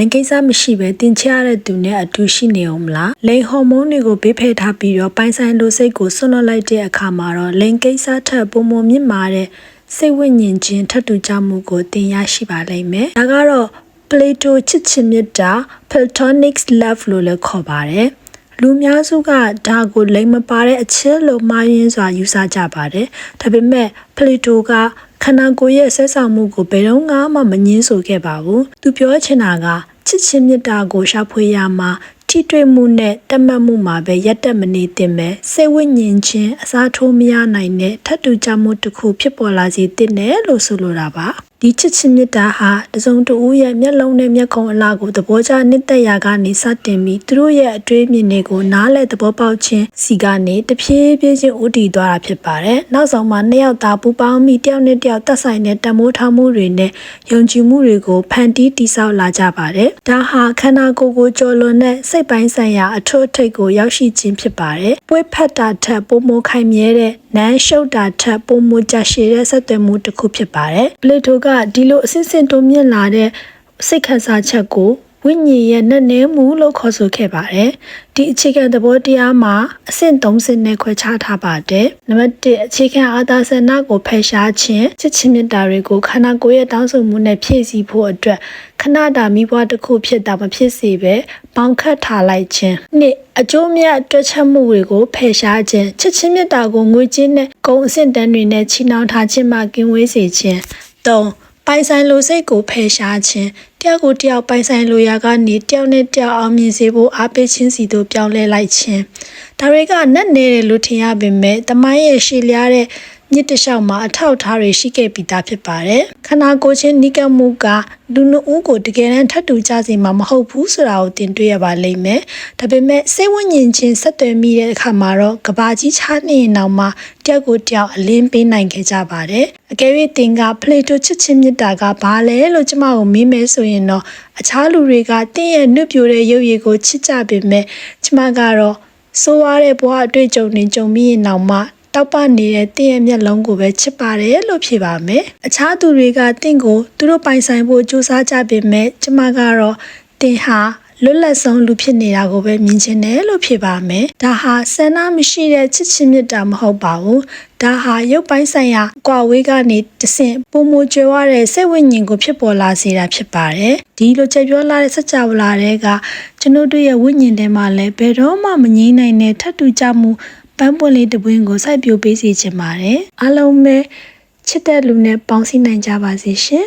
လိင်ကိစ္စမရှိပဲတင်ချရတဲ့သူနဲ့အတူရှိနေအောင်မလားလိင်ဟော်မုန်းတွေကိုဘေးဖယ်ထားပြီးတော့ပိုင်ဆိုင်လိုစိတ်ကိုဆွတ်လွတ်လိုက်တဲ့အခါမှာတော့လိင်ကိစ္စထက်ပုံမမြင့်မာတဲ့စိတ်ဝိညာဉ်ချင်းထပ်တူကြမှုကိုသင်ရရှိပါလိမ့်မယ်ဒါကတော့ Plato ချစ်ချင်းမြတ်တာ Platonic love လို့လည်းခေါ်ပါတယ် လူများစုကဒါကိုလိမ်မပါတဲ့အချစ်လို့မှားယွင်းစွာယူဆကြပါတယ်။ဒါပေမဲ့ဖလီတိုကခန္ဓာကိုယ်ရဲ့ဆက်ဆောင်မှုကိုဘယ်တော့မှမငင်းဆိုခဲ့ပါဘူး။သူပြောချင်တာကချစ်ချင်းမြတ်တာကိုရှာဖွေရမှာထိတွေ့မှုနဲ့တတ်မှတ်မှုမှာပဲရက်တက်မနေသင့်ပဲစိတ်ဝိညာဉ်ချင်းအစားထိုးမရနိုင်တဲ့ထပ်တူကြမှုတစ်ခုဖြစ်ပေါ်လာစေတဲ့နဲ့လို့ဆိုလိုတာပါ ဒီချစ်ချင်းမြတ်တာဟာတစုံတဦးရဲ့မျက်လုံးနဲ့မျက်ခုံအလားကိုသဘောကျနှစ်သက်ရာကနေစတင်ပြီးသူတို့ရဲ့အတွေးအမြင်တွေကိုနားလည်သဘောပေါက်ခြင်းစီကနေတဖြည်းဖြည်းချင်းဥတည်သွားတာဖြစ်ပါတယ်နောက်ဆုံးမှာနှစ်ယောက်သားပူပေါင်းပြီးတယောက်နဲ့တယောက်သက်ဆိုင်တဲ့တမိုးထားမှုတွေနဲ့ယုံကြည်မှုတွေကိုဖန်တီးတည်ဆောက်လာကြပါတယ်ဒါဟာခန္ဓာကိုယ်ကိုကြော်လွန်တဲ့စိတ်ပိုင်းဆိုင်ရာအထွတ်အထိပ်ကိုရောက်ရှိခြင်းဖြစ်ပါတယ်ပွေးဖက်တာထက်ပုံမခိုင်မြဲတဲ့ နန်းရှုပ်တာထက်ပုံမကြရှည်တဲ့ဆက်သွယ်မှုတစ်ခုဖြစ်ပါတယ်ပလေတိုကဒီလိုအစစ်စစ်တိုးမြင့်လာတဲ့စိတ်ခံစားချက်ကို ဝိညာဉ်ရဲ့နဲ့နေမှုလို့ခေါ်ဆိုခဲ့ပါတယ်။ဒီအခြေခံသဘောတရားမှာအဆင့်30နဲ့ခွဲခြားထားပါတယ်။နံပါတ်1အခြေခံအာသာစနာကိုဖယ်ရှားခြင်းချစ်ချင်းမြတ်တာတွေကိုခန္ဓာကိုယ်ရဲ့တောင်းဆိုမှုနဲ့ဖြည့်ဆည်းဖို့အတွက်ခဏတာမိဘတစ်ခုဖြစ်တာမဖြစ်စေပဲပေါင်ခတ်ထားလိုက်ခြင်း။နှစ်အကျိုးမြတ်တွက်ချက်မှုတွေကိုဖယ်ရှားခြင်းချစ်ချင်းမြတ်တာကိုငွေကြေးနဲ့ဂုဏ်အဆင့်တန်းတွေနဲ့ချီနှောင်ထားခြင်းမှကင်းဝေးစေခြင်း။၃ပိုင်ဆိုင်လိုစိတ်ကိုဖယ်ရှားခြင်း တယောက်ကိုတယောက်ပိုင်ဆိုင်လိုရာကနေတယောက်နဲ့တယောက်အောင်မြင်စေဖို့အားပေးခြင်းစီတို့ပြောင်းလဲလိုက်ခြင်းဒါတွေကနက်နေတယ်လို့ထင်ရပေမဲ့တမိုင်းရဲ့ရှည်လျားတဲ့မြစ်တလျှောက်မှာအထောက်အထားတွေရှိခဲ့ပြီးသားဖြစ်ပါတယ်ခန္ဓာကိုယ်ချင်းနိကမှုကလူနှဦးကိုတကယ်တမ်းထပ်တူကြစေမှာမဟုတ်ဘူးဆိုတာကိုသင်တွေ့ရပါလိမ့်မယ်ဒါပေမဲ့စိတ်ဝိညာဉ်ချင်းဆက်သွယ်မိတဲ့အခါမှာတော့ကဘာကြီးချနေရင်တော့မှတယောက်ကိုတယောက်အလင်းပေးနိုင်ခဲ့ကြပါတယ် အကယ်၍သင်ကပလေတိုချစ်ချင်းမြတ်တာကဘာလဲလို့ကျမကိုမေးမယ်ဆိုရင်တော့အခြားလူတွေကတင့်ရဲ့နှုတ်ပြိုတဲ့ရုပ်ရည်ကိုချစ်ကြပေမဲ့ကျမကတော့ဆိုးရတဲ့ဘဝအတွေ့အကြုံတွေကြုံပြီးရင်တော့မှတောက်ပနေတဲ့တင့်ရဲ့မျက်လုံးကိုပဲချစ်ပါတယ်လို့ဖြေပါမယ်။အခြားသူတွေကတင့်ကိုသူတို့ပိုင်ဆိုင်ဖို့ကြိုးစားကြပေမဲ့ကျမကတော့တင်ဟာလွတ်လပ်ဆုံးလူဖြစ်နေတာကိုပဲမြင်ချင်တယ်လို့ဖြေပါမယ်။ဒါဟာဆန္ဒမရှိတဲ့ချစ်ချင်းမြတ်တာမဟုတ်ပါဘူး။ ဒါဟာရုပ်ပိုင်းဆိုင်ရာကွာဝေးကနေတဆင့်ပုံမကျွယ်ဝတဲ့စိတ်ဝိညာဉ်ကိုဖြစ်ပေါ်လာစေတာဖြစ်ပါတယ်။ဒီလိုချက်ပြောလာတဲ့စัจ java လာတဲ့ကကျွန်တို့တို့ရဲ့ဝိညာဉ်ထဲမှာလည်းဘယ်တော့မှမငြိမ့်နိုင်တဲ့ထပ်တူကြမှုပန်းပွင့်လေးတစ်ပွင့်ကိုစိုက်ပျိုးပေးစီချင်ပါတယ်။အားလုံးပဲချစ်တဲ့လူနဲ့ပေါင်းစည်းနိုင်ကြပါစေရှင်။